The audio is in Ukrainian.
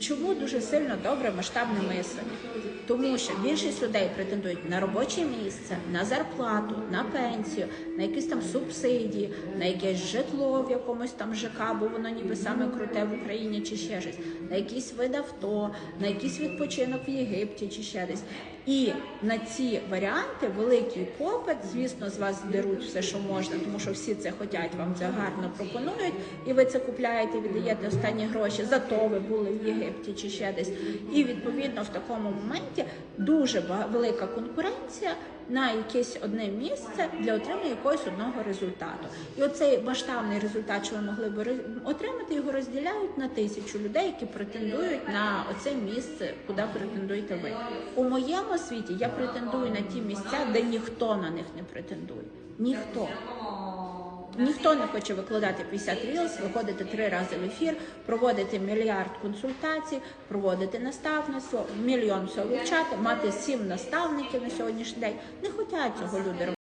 Чому дуже сильно добре масштабне мислення? Тому що більшість людей претендують на робоче місце, на зарплату, на пенсію, на якісь там субсидії, на якесь житло в якомусь там ЖК, бо воно ніби саме круте в Україні чи ще щось, на якийсь вид авто, на якийсь відпочинок в Єгипті чи ще десь. І на ці варіанти великий попит, звісно, з вас беруть все, що можна, тому що всі це хочуть, вам це гарно пропонують, і ви це купляєте, віддаєте останні гроші. Зато ви були в Єгипті чи ще десь. І відповідно в такому моменті дуже велика конкуренція на якесь одне місце для отримання якогось одного результату. І оцей масштабний результат, що ви могли б отримати, його розділяють на тисячу людей, які претендують на оце місце, куди претендуєте ви. У моєму світі я претендую на ті місця, де ніхто на них не претендує. Ніхто. Ніхто не хоче викладати 50 рілс, виходити три рази в ефір, проводити мільярд консультацій, проводити наставництво, мільйон всього вивчати, мати сім наставників на сьогоднішній день. Не хочуть цього люди робити.